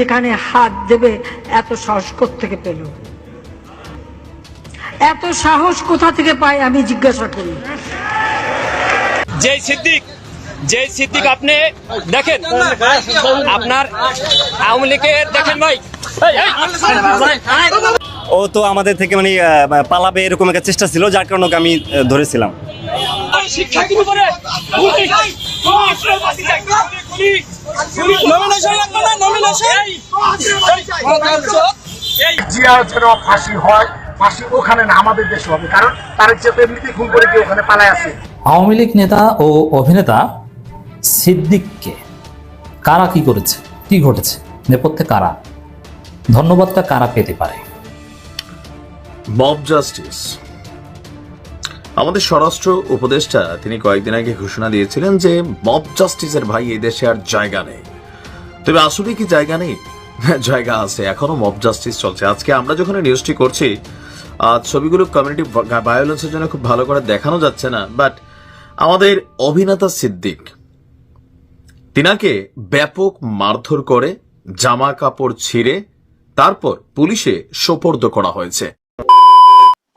সেখানে হাত দেবে এত সাহস থেকে পেল? এত সাহস কোথা থেকে পাই আমি জিজ্ঞাসা করি। যে সিদ্দিক যে সিদ্দিক আপনি দেখেন আপনার আওয়ামী লীগের দেখেন ভাই। ও তো আমাদের থেকে মানে পালাবে এরকম একটা চেষ্টা ছিল যার কারণে ওকে আমি ধরেছিলাম। যেন ফাঁসি হয় ফাঁসি ওখানে না আমাদের দেশে হবে। কারণ খুন করে কেউ ওখানে পালায় আছে। আওয়ামী লীগ নেতা ও অভিনেতা সিদ্দিককে কারা কি করেছে? কি ঘটেছে? নেপথ্যে কারা? ধন্যবাদটা কারা পেতে পারে? Mob justice. আমাদের স্বরাষ্ট্র উপদেষ্টা তিনি কয়েকদিন আগে ঘোষণা দিয়েছিলেন যে মব জাস্টিসের ভাই এই দেশে আর জায়গা নেই। তবে আসলে কি জায়গা নেই? জায়গা আছে, এখনও মব জাস্টিস চলছে। আজকে আমরা যখন নিউজটি করছি ছবিগুলো কমিউনিটি ভায়োলেন্সের জন্য খুব ভালো করে দেখানো যাচ্ছে না বাট আমাদের অভিনেতা সিদ্দিক, তিনাকে ব্যাপক মারধর করে, জামা কাপড় ছিঁড়ে, তারপর পুলিশে সোপর্দ করা হয়েছে।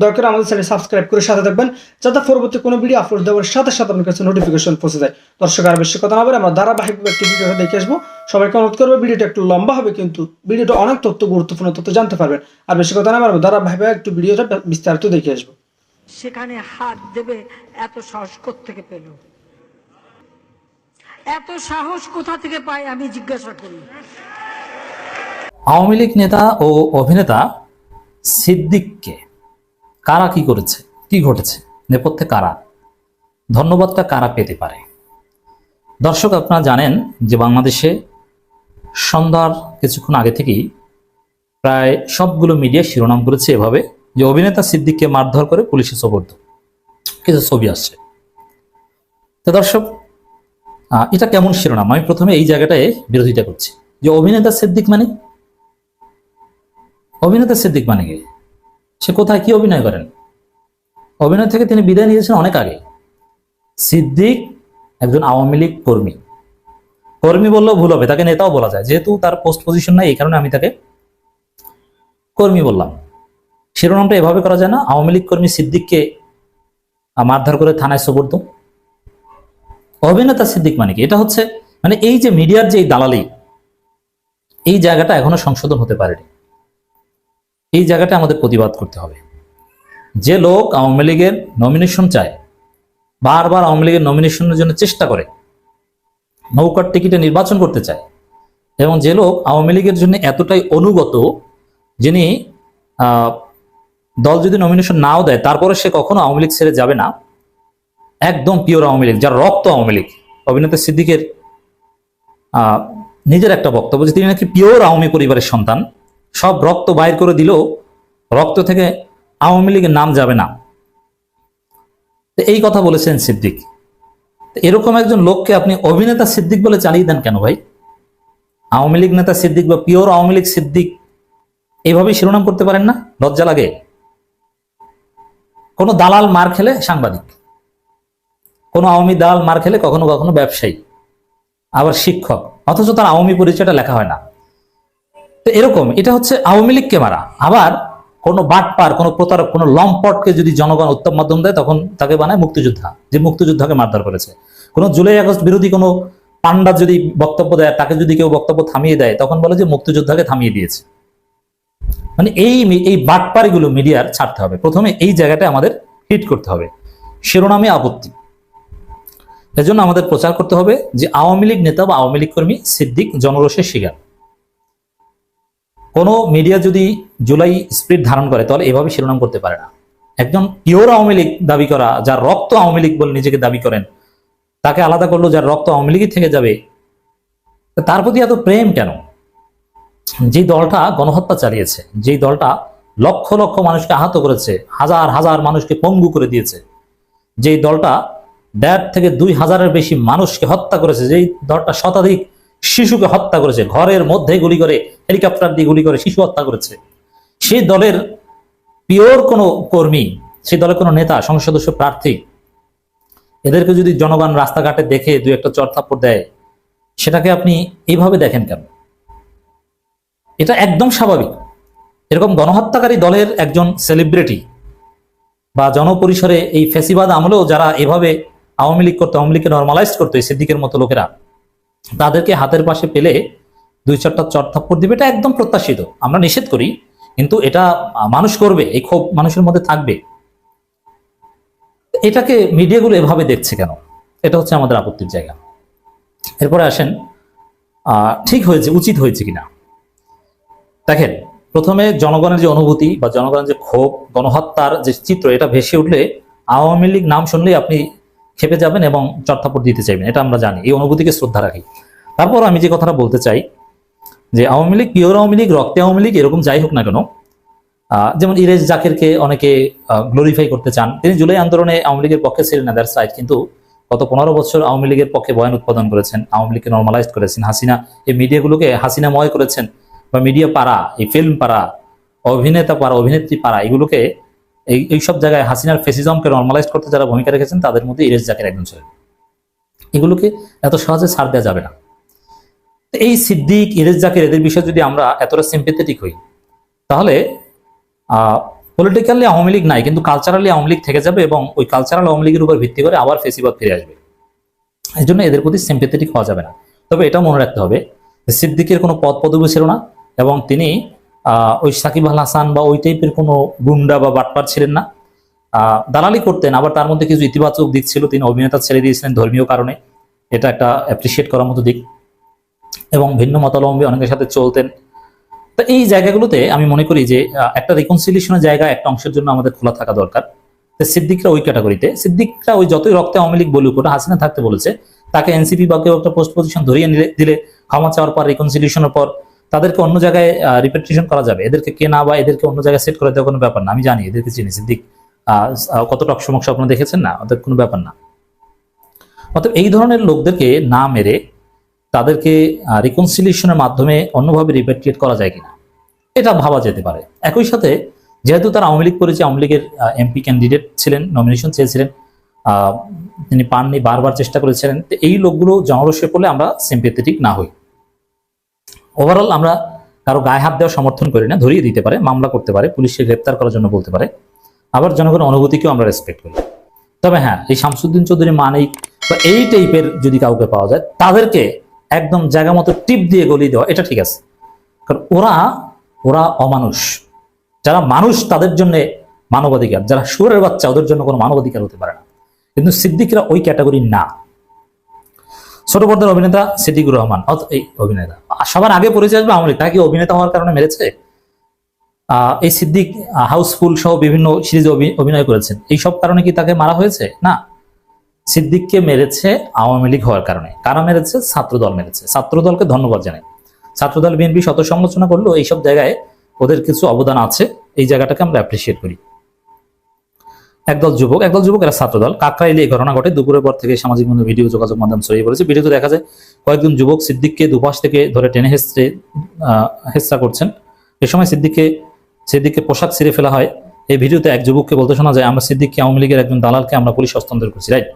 দয়া করে আমাদের চ্যানেল সাবস্ক্রাইব করে সাথে থাকবেন যাতে পরবর্তী কোনো ভিডিও আপলোড দেওয়ার সাথে সাথে আপনার কাছে নোটিফিকেশন পৌঁছে যায়। দর্শক আর বেশি কথা না বলে আমরা ধারাবাহিকভাবে একটি ভিডিওটা দেখে আসব। সবাইকে অনুরোধ করব ভিডিওটা একটু লম্বা হবে কিন্তু ভিডিওটা অনেক তথ্য গুরুত্বপূর্ণ তথ্য জানতে পারবেন। আর বেশি কথা না বলব ধারাবাহিকভাবে একটু ভিডিওটা বিস্তারিত দেখে আসব। সেখানে হাত দেবে এত সাহস থেকে পেল? এত সাহস কোথা থেকে পায় আমি জিজ্ঞাসা করি। আওয়ামী লীগ নেতা ও অভিনেতা সিদ্দিককে কারা কি করেছে? কি ঘটেছে? নেপথ্যে কারা? ধন্যবাদটা কারা পেতে পারে? দর্শক, আপনারা জানেন যে বাংলাদেশে সন্ধ্যার কিছুক্ষণ আগে থেকেই প্রায় সবগুলো মিডিয়া শিরোনাম করেছে এভাবে যে অভিনেতা সিদ্দিককে মারধর করে পুলিশে সোপর্দ। কিছু ছবি আসছে। তো দর্শক এটা কেমন শিরোনাম? আমি প্রথমে এই জায়গাটায় বিরোধিতা করছি। যে অভিনেতা সিদ্দিক মানে? অভিনেতা সিদ্দিক মানে কে? সে কোথায় কি অভিনয় করেন? অভিনয় থেকে তিনি বিদায় নিয়েছেন অনেক আগে। সিদ্দিক একজন আওয়ামী লীগ কর্মী। কর্মী বললেও ভুল হবে, তাকে নেতাও বলা যায়। যেহেতু তার পোস্ট পজিশন নাই, এই কারণে আমি তাকে কর্মী বললাম। শিরোনামটা এভাবে করা যায় না, আওয়ামী লীগ কর্মী সিদ্দিককে মারধর করে থানায় সোপর্দ। অভিনেতা সিদ্দিক মানে কি? এটা হচ্ছে মানে এই যে মিডিয়ার যে দালালি, এই জায়গাটা এখনও সংশোধন হতে পারেনি। এই জায়গাটা আমাদের প্রতিবাদ করতে হবে। যে লোক আওয়ামী লীগের নমিনেশন চায়, বারবার আওয়ামী লীগের নমিনেশনের জন্য চেষ্টা করে, নৌকার টিকিটে নির্বাচন করতে চায়, এবং যে লোক আওয়ামী লীগের জন্য এতটাই অনুগত যিনি দল যদি নমিনেশন নাও দেয়, তারপরে সে কখনো আওয়ামী লীগ ছেড়ে যাবে না। একদম পিওর আওয়ামী লীগ, যার রক্ত আওয়ামী লীগ। অভিনেতা সিদ্দিকের নিজের একটা বক্তব্য যে তিনি নাকি পিওর আওয়ামী পরিবারের সন্তান। সব রক্ত বাইর করে দিলেও রক্ত থেকে আওয়ামী লীগের নাম যাবে না। এই কথা বলেছেন সিদ্দিক। এরকম একজন লোককে আপনি অভিনেতা সিদ্দিক বলে চালিয়ে দেন কেন ভাই? আওয়ামী লীগ নেতা সিদ্দিক বা পিওর আওয়ামী লীগ সিদ্দিক এইভাবেই শিরোনাম করতে পারেন না? লজ্জা লাগে? কোনো দালাল মার খেলে সাংবাদিক। কোনো আওয়ামী দালাল মার খেলে কখনো কখনো ব্যবসায়ী। আবার শিক্ষক। অথচ তার আওয়ামী পরিচয়টা লেখা হয় না। তো এরকম, এটা হচ্ছে আওয়ামী লীগকে মারা। আবার কোনো বাটপার, কোনো প্রতারক, কোনো লম্পটকে যদি জনগণ উত্তম মাধ্যম দেয়, তখন তাকে বানায় মুক্তিযোদ্ধা, যে মুক্তিযোদ্ধাকে মারধর করেছে। কোনো জুলাই আগস্ট বিরোধী কোনো পান্ডা যদি বক্তব্য দেয়, তাকে যদি কেউ বক্তব্য থামিয়ে দেয়, তখন বলে যে মুক্তিযোদ্ধাকে থামিয়ে দিয়েছে। মানে এই এই বাটপারিগুলো মিডিয়ার ছাড়তে হবে। প্রথমে এই জায়গাটা আমাদের হিট করতে হবে। শিরোনামে আপত্তি। এজন্য আমাদের প্রচার করতে হবে যে আওয়ামী লীগ নেতা বা আওয়ামী লীগ কর্মী সিদ্দিক জনরোষের শিকার। কোনো মিডিয়া যদি জুলাই স্পিড ধারণ করে, তাহলে এভাবে শিরোনাম করতে পারে না। একজন পিওর আওয়ামী লীগ দাবি করা, যার রক্ত আওয়ামী লীগ বলে নিজেকে দাবি করেন, তাকে আলাদা করল যার রক্ত আওয়ামী লীগই থেকে যাবে তার প্রতি এত প্রেম কেন? যে দলটা গণহত্যা চালিয়েছে যেই দলটা লক্ষ লক্ষ মানুষকে আহত করেছে, হাজার হাজার মানুষকে পঙ্গু করে দিয়েছে যেই দলটা দেড় থেকে দুই হাজারের বেশি মানুষকে হত্যা করেছে, যেই দলটা শতাধিক শিশুকে হত্যা করেছে। ঘরের মধ্যে গুলি করে, হেলিকপ্টার দিয়ে গুলি করে শিশু হত্যা করেছে। সেই দলের পিওর কোনো কর্মী, সেই দলের কোনো নেতা, সংসদ সদস্য, প্রার্থী, এদেরকে যদি জনগণ রাস্তাঘাটে দেখে দুই একটা চড়থাপ্পড় দেয়, সেটাকে আপনি এইভাবে দেখেন কেন? এটা একদম স্বাভাবিক। এরকম গণহত্যাকারী দলের একজন সেলিব্রিটি বা জনপরিসরে এই ফেসিবাদ আমলেও যারা এভাবে আওয়ামী লীগ করতো, আওয়ামী লীগকে নর্মালাইজ করতো সিদ্দিকের মতো লোকেরা তাদেরকে হাতের পাশে পেলে দুই চারটা চটথাপ্পড় দিবে, এটা একদম প্রত্যাশিত। আমরা নিষেধ করি, কিন্তু এটা মানুষ করবে, এই ক্ষোভ মানুষের মধ্যে থাকবে। এটাকে মিডিয়াগুলো এভাবে দেখছে কেন? এটা হচ্ছে আমাদের আপত্তির জায়গা। এরপরে আসেন ঠিক হয়েছে, উচিত হয়েছে কিনা? দেখেন, প্রথমে জনগণের যে অনুভূতি বা জনগণের যে ক্ষোভ, গণহত্যার যে চিত্র, এটা ভেসে উঠলে আওয়ামী লীগ নাম শুনলেই আপনি খেপে যাবেন এবং চর্থাপট দিতে চাইবেন, এটা আমরা জানি, এই অনুভূতিকে শ্রদ্ধা রাখি। তারপর আমি যে কথাটা বলতে চাই, যে আওয়ামী লীগ, পিওর আওয়ামী লীগ, রক্তে আওয়ামী লীগ, এরকম যাই হোক না কেন যেমন ইরেজ জাকিরকে অনেকে গ্লোরিফাই করতে চান, তিনি জুলাই আন্দোলনে আওয়ামী লীগের পক্ষে ছিলেন না দ্যাট সাইড কিন্তু গত পনেরো বছর আওয়ামী লীগের পক্ষে বয়ান উৎপাদন করেছেন, আওয়ামী লীগকে নর্মালাইজ করেছেন। হাসিনা, এই মিডিয়াগুলোকে হাসিনাময় করেছেন, বা মিডিয়া পাড়া, এই ফিল্ম পাড়া, অভিনেতা পাড়া, অভিনেত্রী পাড়া, এগুলোকে এই এইসব জায়গায় হাসিনার ফেসিজমকে নর্মালাইজ করতে যারা ভূমিকা রেখেছেন, তাদের মধ্যে ইরেজ জাকের একজন ছিলেন। এগুলোকে এত সহজে ছাড় দেওয়া যাবে না। এই সিদ্দিক ইরেজ জাকের, এদের বিষয়ে যদি আমরা এতটা সিম্পেথেটিক হই, তাহলে পলিটিক্যালি আওয়ামী লীগ নাই, কিন্তু কালচারালি আওয়ামী লীগ থেকে যাবে এবং ওই কালচারাল আওয়ামী লীগের উপর ভিত্তি করে আবার ফেসিবাদ ফিরে আসবে। এই জন্য এদের প্রতি সিম্পেথেটিক হওয়া যাবে না। তবে এটা মনে রাখতে হবে সিদ্দিকের কোনো পদ পদবি ছিল না এবং তিনি ওই সাকিব আল হাসান বা ওই টাইপের কোনো গুন্ডা বা বাটপার ছিলেন না। দালালি করতেন, আবার তার মধ্যে কিছু ইতিবাচক দিক ছিল। তিনি অভিনেতা ছেড়ে দিয়েছিলেন ধর্মীয় কারণে। এটা একটা অ্যাপ্রিসিয়েট করার মতো দিক। এবং ভিন্ন মতাবলম্বী অনেকের সাথে চলতেন। তো এই জায়গাগুলোতে আমি মনে করি যে একটা রিকনসিলিয়েশনের জায়গা, একটা অংশের জন্য আমাদের খোলা থাকা দরকার। সিদ্দিকরা ওই ক্যাটাগরিতে সিদ্দিকরা ওই যতই রক্তে আওয়ামী লীগ বলুক, ওটা হাসিনা থাকতে বলেছে। তাকে এনসিপি বা কেউ একটা পোস্ট পজিশন ধরিয়ে দিলে ক্ষমা চাওয়ার পর রিকনসিলিয়েশনের পর তাদেরকে অন্য জায়গায় রিপেট্রেশন করা যাবে। এদেরকে কেনা বা এদেরকে অন্য জায়গায় সেট করে দেওয়ার কোনো ব্যাপার না। আমি জানি এদেরকে চিনি, সিদ্দিক। কত টক সমস্যা আপনারা দেখেছেন না? ওদের কোনো ব্যাপার না। অতএব এই ধরনের লোকদেরকে না মেরে তাদেরকে রিকনসিলিয়েশনের মাধ্যমে অন্যভাবে রিপেট্রিয়েট করা যায় কিনা? এটা ভাবা যেতে পারে। একই সাথে যেহেতু তারা আওয়ামী লীগ করেছে আওয়ামী লীগের এমপি ক্যান্ডিডেট ছিলেন নমিনেশন চেয়েছিলেন তিনি পাননি, বারবার চেষ্টা করেছিলেন। তো এই লোকগুলো জনরসে পড়লে আমরা সিম্পেথেটিক না হই। ওভারঅল আমরা কারও গায়ে হাত দেওয়ার সমর্থন করি না, ধরিয়ে দিতে পারে, মামলা করতে পারে, পুলিশকে গ্রেপ্তার করার জন্য বলতে পারে। আবার জনগণের অনুভূতিকেও আমরা রেসপেক্ট করি। তবে হ্যাঁ এই শামসুদ্দিন চৌধুরী মানিক বা এই টাইপের যদি কাউকে পাওয়া যায়, তাদেরকে একদম জায়গা মতো টিপ দিয়ে গলিয়ে দেওয়া, এটা ঠিক আছে। কারণ ওরা ওরা অমানুষ। যারা মানুষ, তাদের জন্য মানবাধিকার। যারা সুরের বাচ্চা, ওদের জন্য কোনো মানবাধিকার হতে পারে না। কিন্তু সিদ্দিকরা ওই ক্যাটাগরি না। ছোট পর্দার অভিনেতা সিদ্দিকুর রহমান এই অভিনেতা। সবার আগে পরিচয় আসবে আওয়ামী তাকে অভিনেতা হওয়ার কারণে মেরেছে? এই সিদ্দিক হাউসফুল সহ বিভিন্ন সিরিজে অভি- অভিনয় করেছেন। এই সব কারণে কি তাকে মারা হয়েছে? না। সিদ্দিককে মেরেছে আওয়ামী লীগ হওয়ার কারণে। কারা মেরেছে? ছাত্রদল মেরেছে। ছাত্রদলকে ধন্যবাদ জানাই। ছাত্রদল, বিএনপি শত সমালোচনা করলেও এইসব জায়গায় ওদের কিছু অবদান আছে। এই জায়গাটাকে আমরা অ্যাপ্রিসিয়েট করি। একদল যুবক একদল যুবক, এরা ছাত্রদল। কাকরাইলে এই ঘটনা ঘটে। দুপুরের পর থেকে সামাজিক মাধ্যমে ভিডিও যোগাযোগ মাধ্যম ছড়িয়ে পড়েছে। ভিডিওতে দেখা যায়, কয়েকজন যুবক সিদ্দিককে দুপাশ থেকে ধরে টেনে হেসড়ে হেসরা করছেন। এ সময় সিদ্দিককে সিদ্দিককে পোশাক ছিঁড়ে ফেলা হয়। এই ভিডিওতে এক যুবককে বলতে শোনা যায়, আমরা সিদ্দিককে আওয়ামী লীগের একজন দালালকে আমরা পুলিশ হস্তান্তর করছি রাইট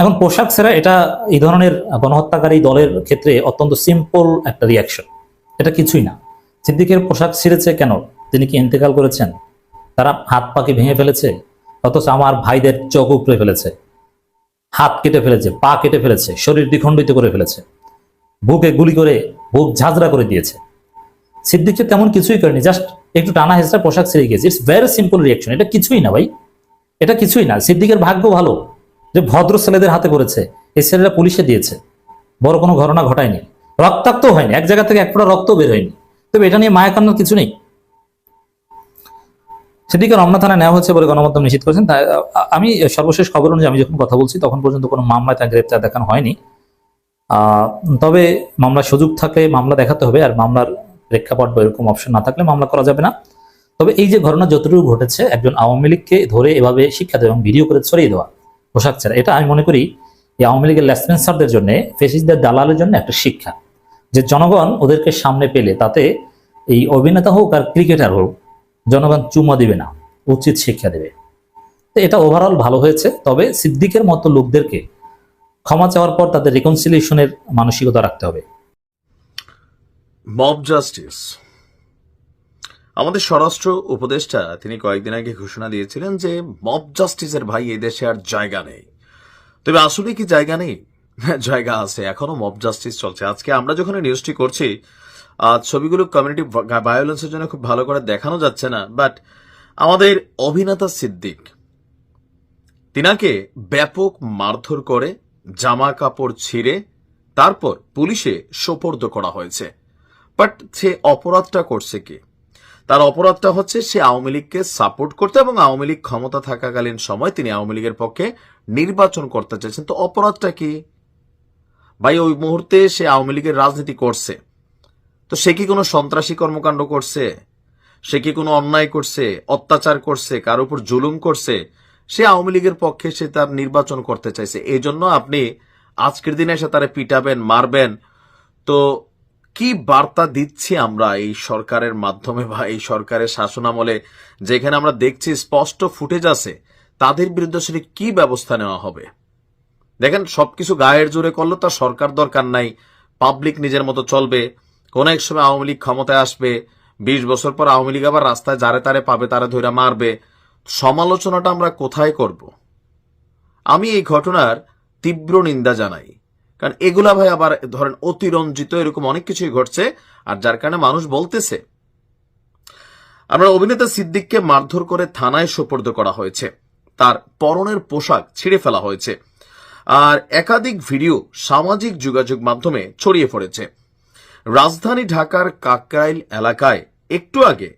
এখন পোশাক ছেঁড়া, এটা এই ধরনের গণহত্যাকারী দলের ক্ষেত্রে অত্যন্ত সিম্পল একটা রিয়াকশন এটা কিছুই না। সিদ্দিকের পোশাক ছিঁড়েছে কেন? তিনি কি ইন্তেকাল করেছেন? তারা হাত পাকে ভেঙে ফেলেছে? অথচ আমার ভাইদের চোখ উপড়ে ফেলেছে, হাত কেটে ফেলেছে, পা কেটে ফেলেছে, শরীর দ্বিখণ্ডিত করে ফেলেছে, বুকে গুলি করে, বুক ঝাঁঝরা করে দিয়েছে। সিদ্দিককে তেমন কিছুই করেনি জাস্ট একটু টানা হেসরা পোশাক ছেড়ে গিয়েছে। ইটস ভেরি সিম্পল রিয়াকশন এটা কিছুই না ভাই, এটা কিছুই না। সিদ্দিকের ভাগ্য ভালো, যে ভদ্র ছেলেদের হাতে পড়েছে এই ছেলেরা পুলিশে দিয়েছে। বড় কোনো ঘটনা ঘটায়নি, রক্তাক্ত হয়নি, এক জায়গা থেকে এক ফোঁটা রক্ত বের হয়নি। তবে এটা নিয়ে মায়া কান্নার কিছু নেই। সেদিকে রমনা থানায় নেওয়া হচ্ছে বলে গণমাধ্যম নিশ্চিত করেছেন। আমি সর্বশেষ খবর অনুযায়ী আমি যখন কথা বলছি, তখন পর্যন্ত কোনো মামলায় তার গ্রেপ্তার দেখানো হয়নি। তবে মামলার সুযোগ থাকলে মামলা দেখাতে হবে, আর মামলার প্রেক্ষাপট বা এরকম অপশন না থাকলে মামলা করা যাবে না। তবে এই যে ঘটনা যতটুকু ঘটেছে, একজন আওয়ামী লীগকে ধরে এভাবে শিক্ষা দেওয়া এবং ভিডিও করে ছড়িয়ে দেওয়া, পোশাক ছাড়া, এটা আমি মনে করি এই আওয়ামী লীগের লেসপেন্সারদের জন্য, ফেসিসদের দালালের জন্য একটা শিক্ষা। যে জনগণ ওদেরকে সামনে পেলে, তাতে এই অভিনেতা হোক আর ক্রিকেটার হোক জনগণ চুমা দিবে না, উচিত শিক্ষা দেবে। তো এটা ওভারঅল ভালো হয়েছে, তবে সিদ্দিকের মতো লোকদেরকে ক্ষমা চাওয়ার পর তাদের রিকনসিলিয়েশনের মানসিকতা রাখতে হবে। মব জাস্টিস আমাদের স্বরাষ্ট্র উপদেষ্টা তিনি কয়েকদিন আগে ঘোষণা দিয়েছিলেন যে মব জাস্টিসের ভাই এই দেশে আর জায়গা নেই। তবে আসলে কি জায়গা নেই? জায়গা আছে, এখনও মব জাস্টিস চলছে। আজকে আমরা যখন নিউজটি করছি ছবিগুলো কমিউনিটি ভায়োলেন্সের জন্য খুব ভালো করে দেখানো যাচ্ছে না বাট আমাদের অভিনেতা সিদ্দিক, তিনাকে ব্যাপক মারধর করে জামা কাপড় ছিঁড়ে তারপর পুলিশে সোপর্দ করা হয়েছে। বাট সে অপরাধটা করছে কি? তার অপরাধটা হচ্ছে সে আওয়ামী লীগকে সাপোর্ট করতে এবং আওয়ামী লীগ ক্ষমতা থাকাকালীন সময় তিনি আওয়ামী লীগের পক্ষে নির্বাচন করতে চাইছেন তো অপরাধটা কি? ভাই, ওই মুহূর্তে সে আওয়ামী লীগের রাজনীতি করছে। তো সে কি কোনো সন্ত্রাসী কর্মকাণ্ড করছে? সে কি কোনো অন্যায় করছে? অত্যাচার করছে? কার উপর জুলুম করছে? সে আওয়ামী লীগের পক্ষে সে তার নির্বাচন করতে চাইছে। এই জন্য আপনি আজকের দিনে এসে তারা পিটাবেন, মারবেন। তো কি বার্তা দিচ্ছি আমরা এই সরকারের মাধ্যমে বা এই সরকারের শাসনামলে? যেখানে আমরা দেখছি স্পষ্ট ফুটেজ আছে, তাদের বিরুদ্ধে সেটি কি ব্যবস্থা নেওয়া হবে? দেখেন, সবকিছু গায়ের জোরে করলে তার সরকার দরকার নাই পাবলিক নিজের মতো চলবে। কোন এক সময় আওয়ামী লীগ ক্ষমতায় আসবে, বিশ বছর পর আওয়ামী লীগ আবার রাস্তায় যারে তারে পাবে, তারা ধরে মারবে। সমালোচনাটা আমরা কোথায় করব? আমি এই ঘটনার তীব্র নিন্দা জানাই। কারণ এগুলা ভাই আবার ধরেন অতিরঞ্জিত এরকম অনেক কিছুই ঘটছে, আর যার কারণে মানুষ বলতেছে। আমরা অভিনেতা সিদ্দিককে মারধর করে থানায় সোপর্দ করা হয়েছে। তার পরনের পোশাক ছিঁড়ে ফেলা হয়েছে। আর একাধিক ভিডিও সামাজিক যোগাযোগ মাধ্যমে ছড়িয়ে পড়েছে। রাজধানী ঢাকার কাকরাইল এলাকায় একটু আগে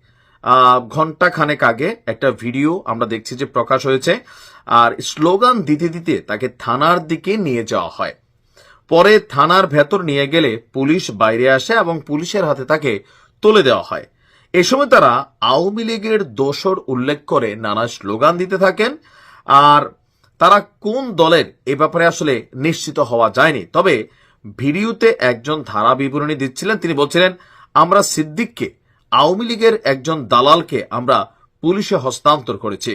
ঘণ্টা খানেক আগে একটা ভিডিও আমরা দেখছি যে প্রকাশ হয়েছে, আর স্লোগান দিতে দিতে তাকে থানার দিকে নিয়ে যাওয়া হয়। পরে থানার ভেতর নিয়ে গেলে পুলিশ বাইরে আসে এবং পুলিশের হাতে তাকে তুলে দেওয়া হয়। এ সময় তারা আওয়ামী লীগের দোষর উল্লেখ করে নানা স্লোগান দিতে থাকেন, আর তারা কোন দলের এ ব্যাপারে আসলে নিশ্চিত হওয়া যায়নি। তবে ভিডিওতে একজন ধারা বিবরণী দিচ্ছিলেন। তিনি বলছিলেন, আমরা সিদ্দিককে, আওয়ামী লীগের একজন দালালকে আমরা পুলিশে হস্তান্তর করেছি।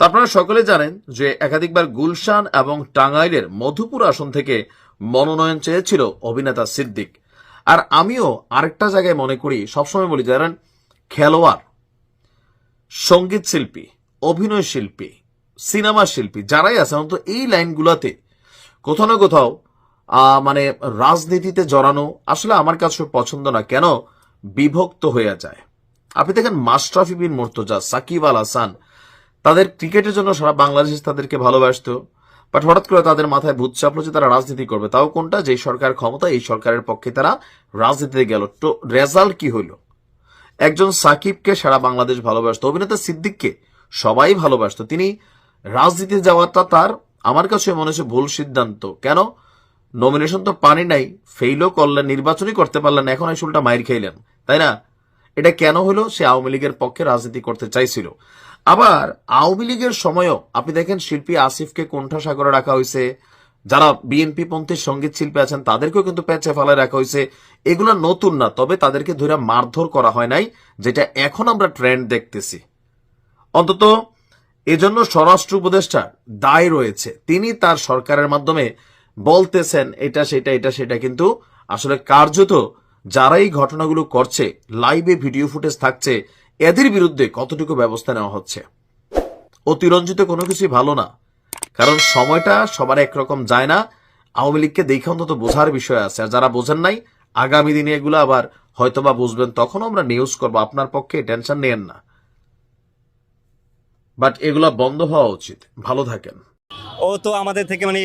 আপনারা সকলে জানেন যে একাধিকবার গুলশান এবং টাঙ্গাইলের মধুপুর আসন থেকে মনোনয়ন চেয়েছিল অভিনেতা সিদ্দিক। আর আমিও আরেকটা জায়গায় মনে করি, সবসময় বলি জানেন, খেলোয়াড়, সংগীত শিল্পী, অভিনয় শিল্পী, সিনেমা শিল্পী, যারাই আছে, অন্তত এই লাইনগুলোতে কোথাও না কোথাও মানে রাজনীতিতে জড়ানো আসলে আমার কাছে পছন্দ না। কেন? বিভক্ত হয়ে যায়। আপনি দেখেন মাশরাফি বিন মুর্তজা, সাকিব আল হাসান, তাদের ক্রিকেটের জন্য সারা বাংলাদেশ তাদেরকে ভালোবাসতো, বাট হঠাৎ করে তাদের মাথায় ভূত চাপলো যে তারা রাজনীতি করবে। তাও কোনটা? যে সরকার ক্ষমতা, এই সরকারের পক্ষে তারা রাজনীতিতে গেল। তো রেজাল্ট কি হইল একজন সাকিবকে সারা বাংলাদেশ ভালোবাসতো, অভিনেতা সিদ্দিককে সবাই ভালোবাসতো। তিনি রাজনীতিতে যাওয়াটা তার, আমার কাছে মনে হচ্ছে ভুল সিদ্ধান্ত। কেন? নমিনেশন তো পানি নাই ফেইলও করলেন, নির্বাচনই করতে পারলেন এখন এই উল্টা মাইর খাইলেন, তাই না? এটা কেন হলো? সে আওয়ামী লীগের পক্ষে রাজনীতি করতে চাইছিল। আবার আওয়ামী লীগের সময়ও, আপনি দেখেন শিল্পী আসিফকে কোণঠাসাগরে রাখা হয়েছে, যারা বিএনপি পন্থীর সংগীত শিল্পী আছেন, তাদেরকেও কিন্তু পেঁচে ফেলায় রাখা হয়েছে। এগুলো নতুন না, তবে তাদেরকে ধরে মারধর করা হয় নাই, যেটা এখন আমরা ট্রেন্ড দেখতেছি। অন্তত এজন্য স্বরাষ্ট্র উপদেষ্টার দায় রয়েছে। তিনি তার সরকারের মাধ্যমে বলতেছেন এটা সেটা এটা সেটা, কিন্তু আসলে কার্যত যারা এই ঘটনাগুলো করছে লাইভে ভিডিও ফুটেজ থাকছে, এদের বিরুদ্ধে কতটুকু ব্যবস্থা নেওয়া হচ্ছে? অতিরঞ্জিত কোনো কিছুই ভালো না। কারণ সময়টা সবার একরকম যায় না। আওয়ামী লীগকে দেখে অন্তত বোঝার বিষয় আছে। আর যারা বোঝেন নাই, আগামী দিনে এগুলো আবার হয়তোবা বুঝবেন তখন আমরা নিউজ করব। আপনার পক্ষে টেনশন নেন না। বাট এগুলা বন্ধ হওয়া উচিত। ভালো থাকেন। ও তো আমাদের থেকে মানে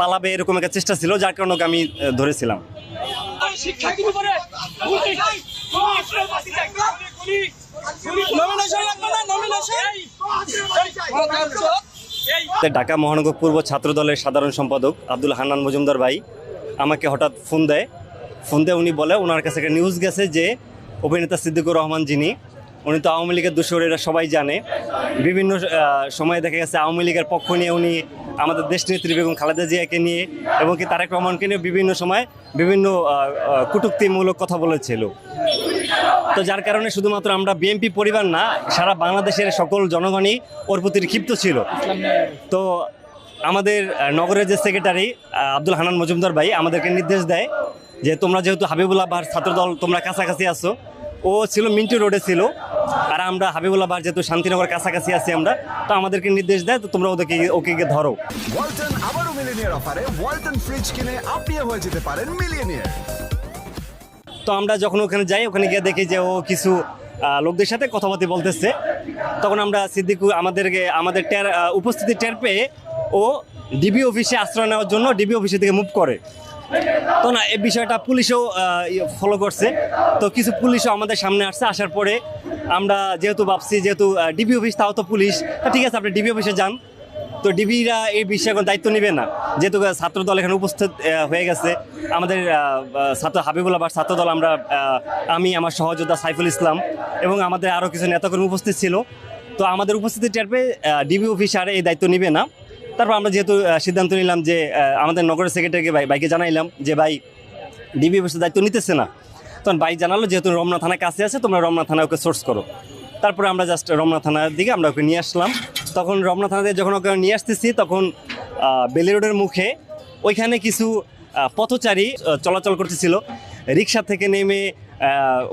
পালাবে এরকম একটা চেষ্টা ছিল যার কারণে ওকে আমি ধরেছিলাম। ঢাকা মহানগর পূর্ব ছাত্র দলের সাধারণ সম্পাদক আব্দুল হান্নান মজুমদার ভাই আমাকে হঠাৎ ফোন দেয়। ফোন দিয়ে উনি বলে ওনার কাছে একটা নিউজ গেছে যে অভিনেতা সিদ্দিকুর রহমান যিনি উনি তো আওয়ামী লীগের দোষর এরা সবাই জানে। বিভিন্ন সময়ে দেখা গেছে আওয়ামী লীগের পক্ষ নিয়ে উনি আমাদের দেশ নেত্রী বেগম খালেদা জিয়াকে নিয়ে এবং কি তারেক রহমানকে নিয়ে বিভিন্ন সময় বিভিন্ন আহ, কথা বলেছিল। তো যার কারণে শুধুমাত্র আমরা বিএনপি পরিবার না সারা বাংলাদেশের সকল জনগণই ওর প্রতি ক্ষিপ্ত ছিল। তো আমাদের নগরের যে সেক্রেটারি আব্দুল হানান মজুমদার ভাই আমাদেরকে নির্দেশ দেয় যে তোমরা যেহেতু হাবিবুল্লাহ ছাত্রদল তোমরা কাছাকাছি আছো। ও ছিল মিন্টু রোডে ছিল। আর আমরা হাবিবুল্লাহ বাহার যেহেতু শান্তিনগর কাছাকাছি আছি আমরা তো আমাদেরকে নির্দেশ দেয় তো তোমরা ওদেরকে ওকে গিয়ে ধরো। ওয়ালটন আবারও মিলিনিয়ার অফারে ওয়ালটন ফ্রিজ কিনে আপনিও হয়ে যেতে পারেন মিলিয়নিয়ার তো আমরা যখন ওখানে যাই ওখানে গিয়ে দেখি যে ও কিছু লোকদের সাথে কথাবার্তা বলতেছে। তখন আমরা সিদ্দিকু আমাদেরকে আমাদের টের উপস্থিতি টের পেয়ে ও ডিবি অফিসে আশ্রয় নেওয়ার জন্য ডিবি অফিসে থেকে মুভ করে। তো না, এই বিষয়টা পুলিশও ফলো করছে। তো কিছু পুলিশও আমাদের সামনে আসছে, আসার পরে আমরা যেহেতু ভাবছি, যেহেতু ডিবি অফিস তাও তো পুলিশ। ঠিক আছে, আপনি ডিবি অফিসে যান। তো ডিবিরা এই বিষয়ে এখন দায়িত্ব নেবে না। যেহেতু ছাত্র দল এখানে উপস্থিত হয়ে গেছে। আমাদের ছাত্র হাবিবুল বা ছাত্র দল আমরা আমি, আমার সহযোদ্ধা সাইফুল ইসলাম এবং আমাদের আরও কিছু নেতাকর্মী উপস্থিত ছিল। তো আমাদের উপস্থিতি টের পেয়ে ডিবি অফিস আর এই দায়িত্ব নেবে না। তারপর আমরা যেহেতু সিদ্ধান্ত নিলাম যে আমাদের নগরের সেক্রেটারিকে ভাই ভাইকে জানাইলাম যে, ভাই ডিবি অফিসের দায়িত্ব নিতেছে না। তখন ভাই জানালো যেহেতু রমনা থানা কাছে আছে, তোমরা রমনা থানা ওকে সোর্স করো। তারপরে আমরা জাস্ট রমনা থানার দিকে আমরা ওকে নিয়ে আসলাম। তখন রমনা থানা থেকে যখন ওকে নিয়ে আসতেছি, তখন বেলি রোডের মুখে ওইখানে কিছু পথচারী চলাচল করতেছিল। রিক্সা থেকে নেমে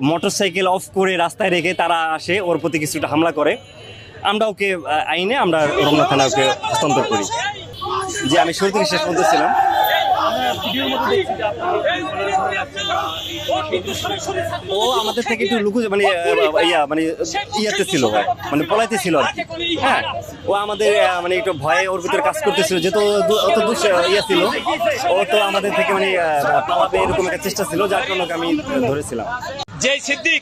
মোটর সাইকেল অফ করে রাস্তায় রেখে তারা আসে, ওর প্রতি কিছুটা হামলা করে। আমরা ওকে আইনে আমরা রমনা থানা ওকে হস্তান্তর করি। যে আমি শুরু থেকে শেষ পর্যন্ত ছিলাম। ও আমাদের থেকে একটু লুকু মানে ইয়া মানে ইয়াতে ছিল মানে পলাইতে ছিল আর হ্যাঁ ও আমাদের মানে একটু ভয়ে ওর ভিতরে কাজ করতেছিল, যেহেতু অত দুষ ইয়া ছিল। ও তো আমাদের থেকে মানে এরকম একটা চেষ্টা ছিল, যার কারণে আমি ধরেছিলাম। যেই সিদ্দিক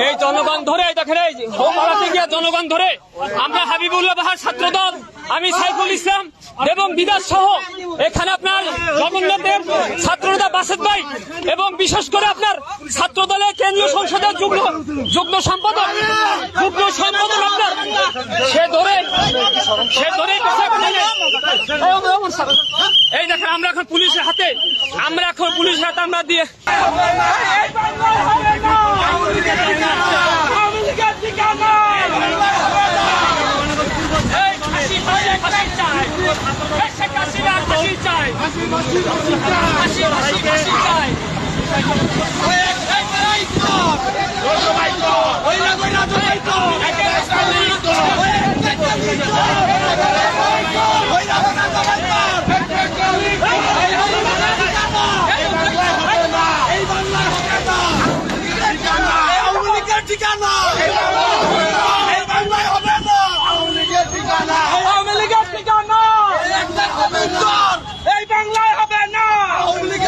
এই, জনগণ ধরে দেখেন এই যে হোমপাড়াতে গিয়ে জনগণ ধরে। আমরা হাবিবুল্লাহ বাহার ছাত্র দল আমি সাইফুল ইসলাম এবং বিদাস সহ এখানে আপনার জগন্নাথের ছাত্রনেতা বাসেদ ভাই এবং বিশেষ করে আপনার ছাত্র দলের কেন্দ্রীয় সংসদের যুগ্ম যুগ্ম সম্পাদক যুগ্ম সম্পাদক আপনার, সে ধরে সে ধরে এই দেখেন, আমরা এখন পুলিশের হাতে, আমরা এখন পুলিশের হাতে আমরা দিয়ে এই ফাঁসি চাই, ফাঁসি চাই। এই শেখ হাসিনা ফাঁসি ঠিকানা। এই বাংলায় হবে না।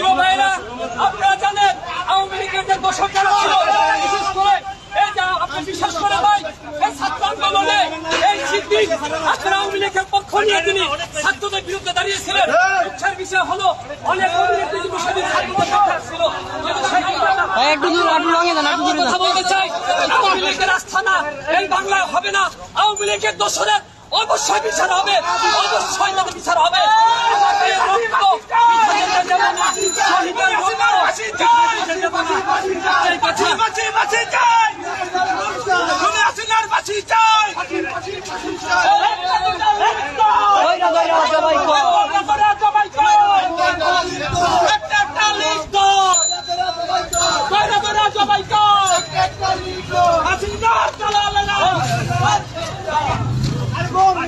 প্রিয় ভাইরা, আপনারা জানেন আওয়ামী লীগের যে দোষকরা ছিল, বিশেষ করে এই যে আপনি বিশ্বাস করে ভাই, এই ছাত্র আন্দোলনে এই সিদ্দিক আপনার আওয়ামী লীগের পক্ষ নিয়ে তিনি ছাত্রদের বিরুদ্ধে দাঁড়িয়েছিলেন। দুঃখের বিষয় হলো অনেক কমিউনিটি সেদিন ছাত্রদের পক্ষে ছিল। কথা বলতে চাই আওয়ামী লীগের আস্থানা এই বাংলায় হবে না। আওয়ামী লীগের দোষরের অবশ্যই বিচার হবে অবশ্যই তাদের বিচার হবে। আমার ভাইয়ের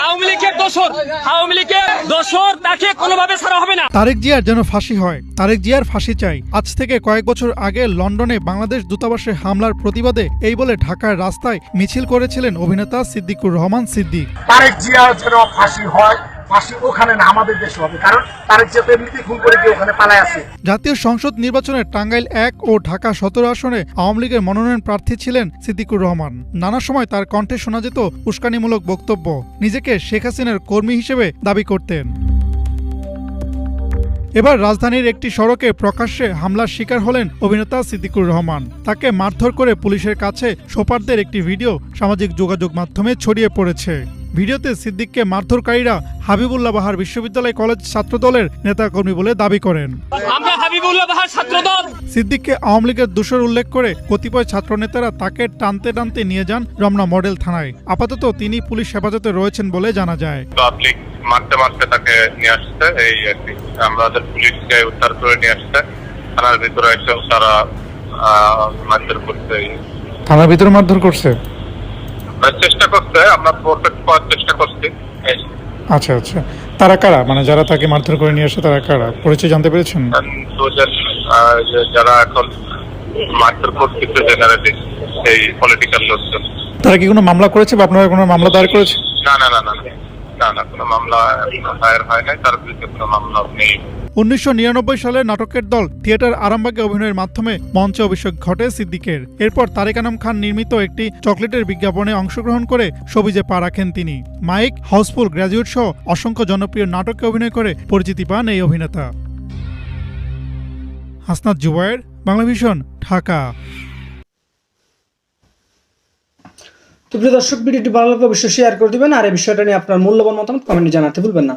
আওয়ামী লীগের দোষর আওয়ামী লীগের দোষর তাকে কোনোভাবে ছাড়া হবে না তারেক জিয়ার যেন ফাঁসি হয় তারেক জিয়ার ফাঁসি চাই আজ থেকে কয়েক বছর আগে লন্ডনে বাংলাদেশ দূতাবাসে হামলার প্রতিবাদে এই বলে ঢাকার রাস্তায় মিছিল করেছিলেন অভিনেতা সিদ্দিকুর রহমান সিদ্দিক তারেক জিয়া যেন ফাঁসি হয় জাতীয় সংসদ নির্বাচনে টাঙ্গাইল এক ও ঢাকা সতেরো আসনে আওয়ামী লীগের মনোনয়ন প্রার্থী ছিলেন সিদ্দিকুর রহমান। নানা সময় তার কণ্ঠে শোনা যেত উস্কানিমূলক বক্তব্য। নিজেকে শেখ হাসিনার কর্মী হিসেবে দাবি করতেন। এবার রাজধানীর একটি সড়কে প্রকাশ্যে হামলার শিকার হলেন অভিনেতা সিদ্দিকুর রহমান। তাকে মারধর করে পুলিশের কাছে সোপারদের একটি ভিডিও সামাজিক যোগাযোগ মাধ্যমে ছড়িয়ে পড়েছে। ভিডিওতে সিদ্দিককে মারধরকারীরা হাবিবুল্লাহ বাহার বিশ্ববিদ্যালয় কলেজ ছাত্রদলের নেতাকর্মী বলে দাবি করেন। আমরা হাবিবুল্লাহ বাহার ছাত্রদল। সিদ্দিককে আওয়ামী লীগের দোষর উল্লেখ করে কতিপয় ছাত্রনেতারা তাকে টানতে টানতে নিয়ে যান রমনা মডেল থানায়। আপাতত তিনি পুলিশ হেফাজতে রয়েছেন বলে জানা যায়। মারতে মারতে তাকে নিয়ে আসছে এই আর কি। আমাদের পুলিশকে উদ্ধার করে নিয়ে আসছে। থানার ভিতরে এসেও তারা আহ, মারধর করছে। থানার ভিতরে মারধর করছে? চেষ্টা করছে আমরা প্রোটেক্ট করার চেষ্টা করছি। আচ্ছা আচ্ছা। তারা কারা? মানে যারা তাকে মারধর করে নিয়ে আসে তারা কারা? পরিচয় জানতে পেরেছেন? যারা এখন মারধর করতেছে জেনারেলি এই পলিটিক্যাল লোকজন। তারা কি কোনো মামলা করেছে বা আপনারা কোনো মামলা দায়ের করেছে না না না না না। না কোনো মামলা দায়ের হয় নাই। তার বিরুদ্ধে কোনো মামলা নেই। উনিশশো নিরানব্বই সালে নাটকের দল থিয়েটার আরামবাগে অভিনয়ের মাধ্যমে মঞ্চে অভিষেক ঘটে সিদ্দিকের। এরপর তারেক আনাম খান নির্মিত একটি চকলেটের বিজ্ঞাপনে অংশগ্রহণ করে সবিজে পা রাখেন তিনি। মাইক হাউসফুল গ্র্যাজুয়েট সহ অসংখ্য জনপ্রিয় নাটকে অভিনয় করে পরিচিতি পান এই অভিনেতা। হাসনাত জুবায়ের, বাংলা ভিশন, ঢাকা। তো প্রিয় দর্শক, ভিডিওটি ভালো লাগলে অবশ্যই শেয়ার করে দিবেন, আর এই বিষয়টা নিয়ে আপনার মূল্যবান মতামত কমেন্টে জানাতে ভুলবেন না।